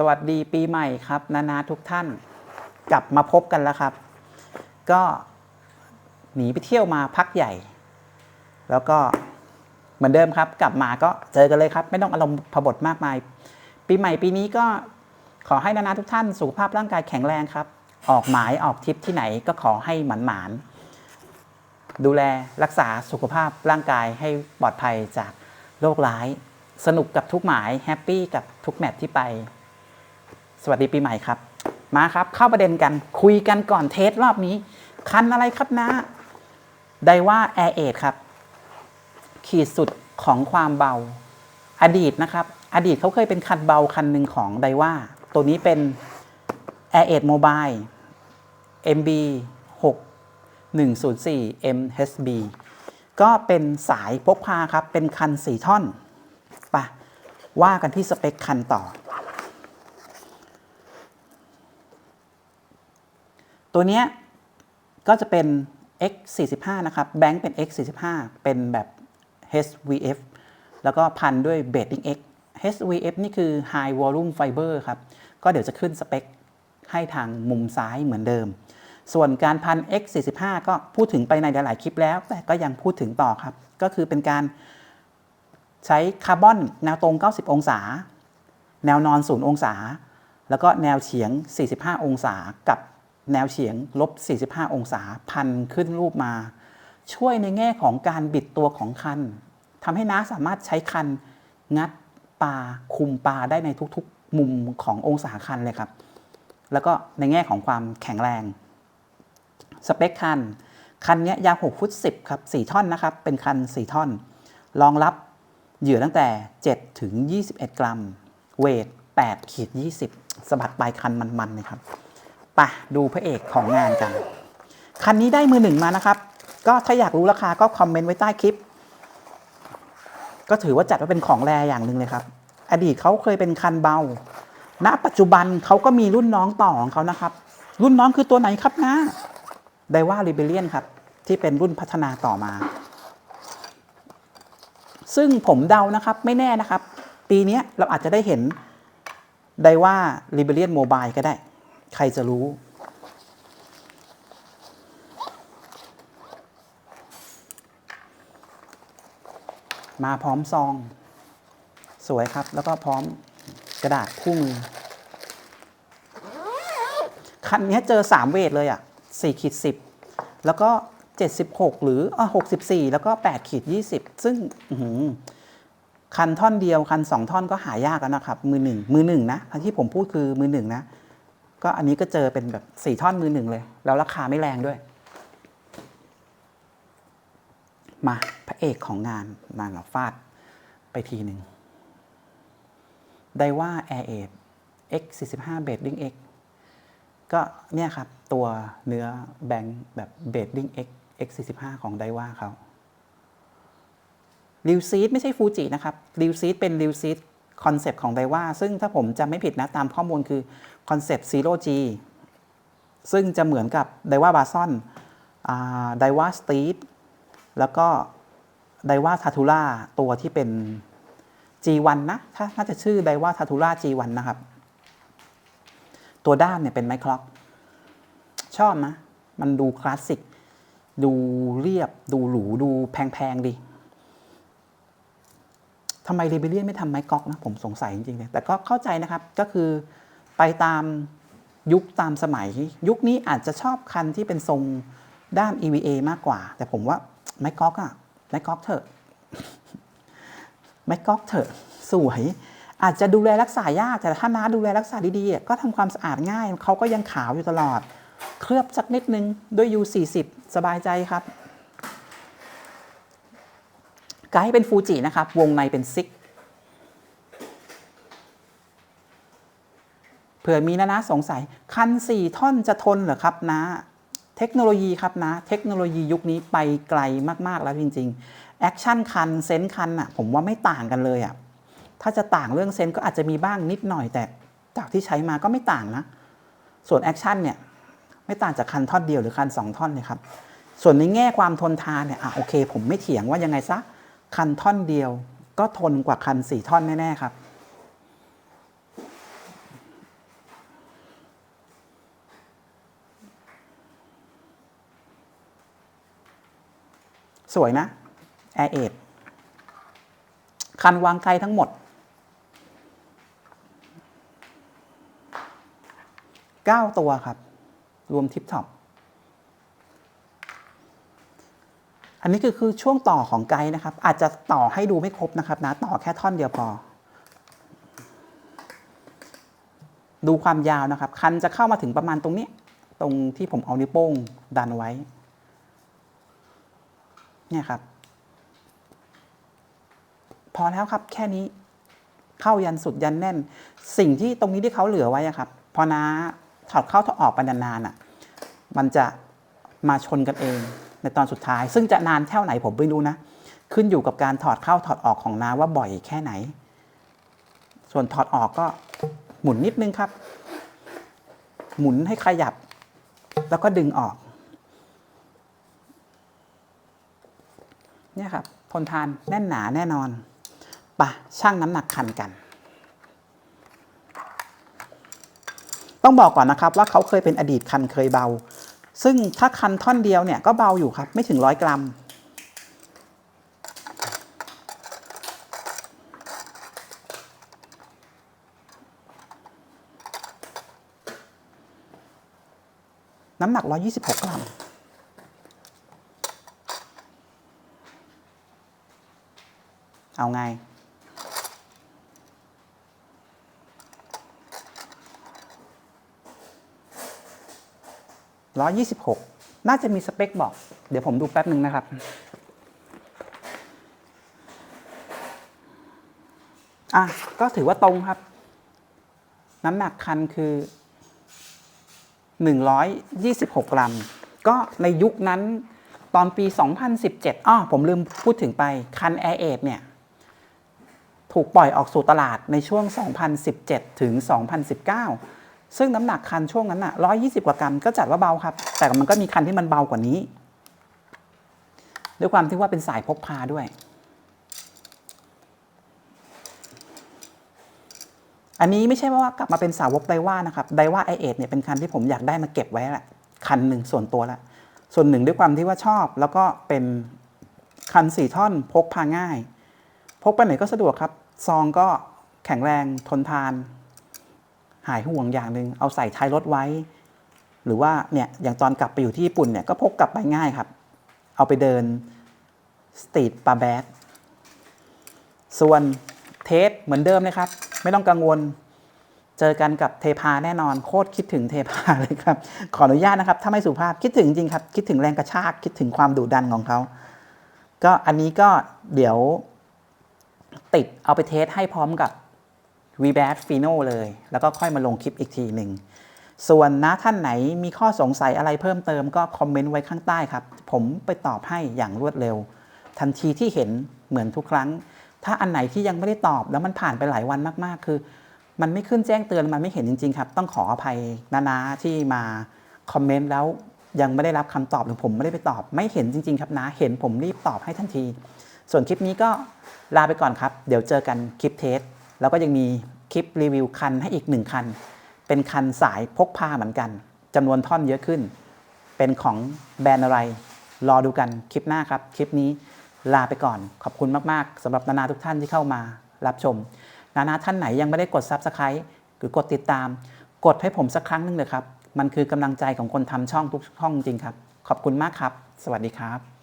สวัสดีปีใหม่ครับ นานาทุกท่านกลับมาพบกันแล้วครับ ก็หนีไปเที่ยวมาพักใหญ่ แล้วก็เหมือนเดิมครับ กลับมาก็เจอกันเลยครับ ไม่ต้องอารมณ์พบทมากมาย ปีใหม่ปีนี้ก็ขอให้นานาทุกท่านสุขภาพร่างกายแข็งแรงครับ ออกหมายออกทริปที่ไหนก็ขอให้หมันหมานดูแลรักษาสุขภาพร่างกายให้ปลอดภัยจากโรคร้าย สนุกกับทุกหมายแฮปปี้กับทุกแมตช์ที่ไป สวัสดีปีใหม่ครับ มาครับเข้าประเด็นกันคุยกันก่อนเทสรอบนี้ คันอะไรครับนะไดว่าแอร์เอทครับ ขีดสุดของความเบา อดีตนะครับ อดีตเขาเคยเป็นคันเบาคันหนึ่งของไดว่าตัวนี้เป็น Air 8 Mobile MB 6 104 MHB ก็เป็นสายพกพาครับ เป็นคันสีท่อนไปะว่ากันที่สเปคคันต่อ ตัวเนี้ยก็จะเป็น X45 นะครับ แบงค์เป็น X45 เป็นแบบ HVF แล้วก็พันด้วย Bedding X HVF นี่คือ High Volume Fiber ครับ ก็เดี๋ยวจะขึ้นสเปคให้ทางมุมซ้ายเหมือนเดิม ส่วนการพัน X45 ก็พูดถึงไปในหลาย ๆ คลิปแล้ว แต่ก็ยังพูดถึงต่อครับ ก็คือเป็นการใช้คาร์บอนแนวตรง 90 องศา แนวนอน 0 องศา แล้วก็แนวเฉียง 45 องศากับ แนวเฉียงลบ 45 องศาพันขึ้นรูปมา ช่วยในแง่ของการบิดตัวของคันทำให้น้าสามารถใช้คันงัดปลาคุมปลาได้ในทุกๆ มุมขององศาคันเลยครับ แล้วก็ในแง่ของความแข็งแรง สเปคคัน คันนี้ยาว 6 ฟุต 10 ครับ 4 ท่อนนะครับ เป็นคัน 4 ท่อน รองรับเหยื่อตั้งแต่ 7 ถึง 21 กรัม เวท 8 ขีด 20สะบัดปลายคันมันๆเลยครับ ไปดูพระเอกของงานกัน คันนี้ได้มือหนึ่งมานะครับ ก็ถ้าอยากรู้ราคาก็คอมเมนต์ไว้ใต้คลิป ก็ถือว่าจัดว่าเป็นของแรอย่างหนึ่งเลยครับ อดีตเขาเคยเป็นคันเบา ณ ปัจจุบันเขาก็มีรุ่นน้องต่อของเขานะครับ รุ่นน้องคือตัวไหนครับนะไดว่าริเบเลียนครับ ที่เป็นรุ่นพัฒนาต่อมา ซึ่งผมเดานะครับไม่แน่นะครับ ปีนี้เราอาจจะได้เห็นไดว่าริเบเลียนโมบายก็ได้ ใครจะรู้ มาพร้อมซอง สวยครับ แล้วก็พร้อมกระดาษคู่มือ คันนี้เจอ 3 เวทเลยอะ4ขีด10 แล้วก็ 76 หรืออะ64 แล้วก็8ขีด20 ซึ่งคันท่อนเดียวคัน 2 ท่อนก็หายากแล้วนะครับ มือหนึ่งมือหนึ่งนะที่ผมพูดคือมือหนึ่งนะ ก็อันนี้ก็เจอเป็นแบบ4ท่อนมือหนึ่งเลย แล้วราคาไม่แรงด้วย มาพระเอกของงานนานเราฟาดไปทีหนึ่งไดว่า Air 8 X 45 Bedding X ก็เนี่ยครับ ตัวเนื้อแบงค์แบบ Bedding X X 45ของไดว่าเขาริวซีดไม่ใช่ฟูจินะครับริวซีดเป็นริวซีด คอนเซปต์ของไดว่าซึ่งถ้าผมจำไม่ผิดนะตามข้อมูลคือคอนเซปต์ Zero G ซึ่งจะเหมือนกับไดว่าบาซอนไดว่าสตี t แล้วก็ไดว่าทาทูล่าตัวที่เป็น G1 นะถ้าน่าจะชื่อไดว่าทาทูล่า G1 นะครับ ตัวด้ามเนี่ยเป็นไมคล็อก ชอบนะ มันดูคลาสสิก ดูเรียบ ดูหรู ดูแพงๆดี ทำไมเรเบเลียนไม่ทำไม้ก๊อกนะผมสงสัยจริงๆเลยแต่ก็เข้าใจนะครับก็คือไปตามยุคตามสมัย ยุคนี้อาจจะชอบคันที่เป็นทรงด้าม EVA มากกว่า แต่ผมว่าไม้ก๊อกอะไม้ก๊อกเถอะไม้ก๊อกเถอะสวย อาจจะดูแลรักษายาก แต่ถ้าน้าดูแลรักษาดีๆก็ทำความสะอาดง่ายเขาก็ยังขาวอยู่ตลอด เคลือบสักนิดนึงด้วย U40 สบายใจครับ ไกด์เป็นฟูจินะครับ วงในเป็นซิกเผื่อมีนะนะสงสัย คัน 4 ท่อนจะทนเหรอครับนะเทคโนโลยีครับนะ เทคโนโลยียุคนี้ไปไกลมากๆแล้วจริงๆแอคชั่นคันเซนคันอะผมว่าไม่ต่างกันเลยอะถ้าจะต่างเรื่องเซนก็อาจจะมีบ้างนิดหน่อยแต่จากที่ใช้มาก็ไม่ต่างนะ ส่วนแอคชั่นเนี่ยไม่ต่างจากคันท่อนเดียวหรือคัน 2 ท่อนเลยครับ ส่วนในแง่ความทนทานเนี่ยอะโอเค ผมไม่เถียงว่ายังไงซะ คันท่อนเดียว ก็ทนกว่าคันสี่ท่อนแน่ ๆ ครับ สวยนะแอร์เอดคันวางไกลทั้งหมด 9 ตัวครับ รวมทิปท็อป อันนี้คือคือช่วงต่อของไกด์นะครับ อาจจะต่อให้ดูไม่ครบนะครับนะต่อแค่ท่อนเดียวพอ ดูความยาวนะครับ คันจะเข้ามาถึงประมาณตรงนี้ ตรงที่ผมเอานิ้วโป้งดันไว้ เนี่ยครับ พอแล้วครับแค่นี้เข้ายันสุดยันแน่น สิ่งที่ตรงนี้ที่เขาเหลือไว้ครับพอน้าถอดเข้าถอดออกไปนานๆอะ มันจะมาชนกันเอง ในตอนสุดท้าย ซึ่งจะนานเท่าไหนผมไม่รู้นะ ขึ้นอยู่กับการถอดเข้าถอดออกของน้าว่าบ่อยแค่ไหน ส่วนถอดออกก็หมุนนิดนึงครับ หมุนให้ขยับ แล้วก็ดึงออก เนี่ยครับทนทานแน่นหนาแน่นอนปะช่างน้ำหนักคันกัน ต้องบอกก่อนนะครับว่าเขาเคยเป็นอดีตคันเคยเบา ซึ่งถ้าคันท่อนเดียวเนี่ยก็เบาอยู่ครับ ไม่ถึงร้อยกรัม น้ำหนัก 126 กรัมเอาไง 126 น่าจะมีสเปคบอก เดี๋ยวผมดูแป๊บหนึ่งนะครับ อะ ก็ถือว่าตรงครับ น้ำหนักคันคือ 126 กรัม ก็ในยุคนั้นตอนปี 2017 อ้อ ผมลืมพูดถึงไป คัน Air 8เนี่ย ถูกปล่อยออกสู่ตลาดในช่วง 2017 ถึง 2019 ซึ่งน้ำหนักคันช่วงนั้นอะ120กว่ากรัมก็จัดว่าเบาครับ แต่มันก็มีคันที่มันเบากว่านี้ ด้วยความที่ว่าเป็นสายพกพาด้วย อันนี้ไม่ใช่ว่ากลับมาเป็นสาวกไดว่านะครับไดว่าไอเอเนี่ยเป็นคันที่ผมอยากได้มาเก็บไว้แหละคันหนึ่งส่วนตัวละส่วนหนึ่งด้วยความที่ว่าชอบ แล้วก็เป็นคันสี่ท่อนพกพาง่าย พกไปไหนก็สะดวกครับ ซองก็แข็งแรงทนทาน หายห่วงอย่างหนึ่งเอาใส่ท้ายรถไว้ หรือว่าเนี่ยอย่างตอนกลับไปอยู่ที่ญี่ปุ่นเนี่ยก็พกกลับไปง่ายครับ เอาไปเดินสตรีทปาแบดส่วนเทสเหมือนเดิมเลยครับ ไม่ต้องกังวลเจอกันกับเทพาแน่นอนโคตรคิดถึงเทพาเลยครับ ขออนุญาตนะครับ ถ้าไม่สุภาพคิดถึงจริงครับ คิดถึงแรงกระชาก คิดถึงความดุดันของเขา ก็อันนี้ก็เดี๋ยวติดเอาไปเทสให้พร้อมกับ v b a t Fino เลย แล้วก็ค่อยมาลงคลิปอีกทีหนึ่ง ส่วนนะท่านไหนมีข้อสงสัยอะไรเพิ่มเติมก็คอมเมนต์ไว้ข้างใต้ครับ ผมไปตอบให้อย่างรวดเร็ว ทันทีที่เห็นเหมือนทุกครั้ง ถ้าอันไหนที่ยังไม่ได้ตอบแล้วมันผ่านไปหลายวันมากๆ คือ มันไม่ขึ้นแจ้งเตือนมันไม่เห็นจริง ๆ ครับ ต้องขออภัยนาๆที่มาคอมเมนต์แล้วยังไม่ได้รับคำตอบหรือผมไม่ได้ไปตอบ ไม่เห็นจริง ๆ ครับนะเห็นผมรีบตอบให้ทันที ส่วนคลิปนี้ก็ลาไปก่อนครับ เดี๋ยวเจอกันคลิปเทสแล้วก็ยังมี คลิปรีวิวคันให้อีกหนึ่งคัน เป็นคันสายพกพาเหมือนกันจำนวนท่อนเยอะขึ้น เป็นของแบรนด์อะไร รอดูกันคลิปหน้าครับ คลิปนี้ลาไปก่อน ขอบคุณมาก ๆสำหรับนานาทุกท่านที่เข้ามารับชม นานาท่านไหนยังไม่ได้กด Subscribe หรือกดติดตาม กดให้ผมสักครั้งหนึงเลยครับ มันคือกำลังใจของคนทำช่องทุกช่องจริงครับ ขอบคุณมากครับ สวัสดีครับ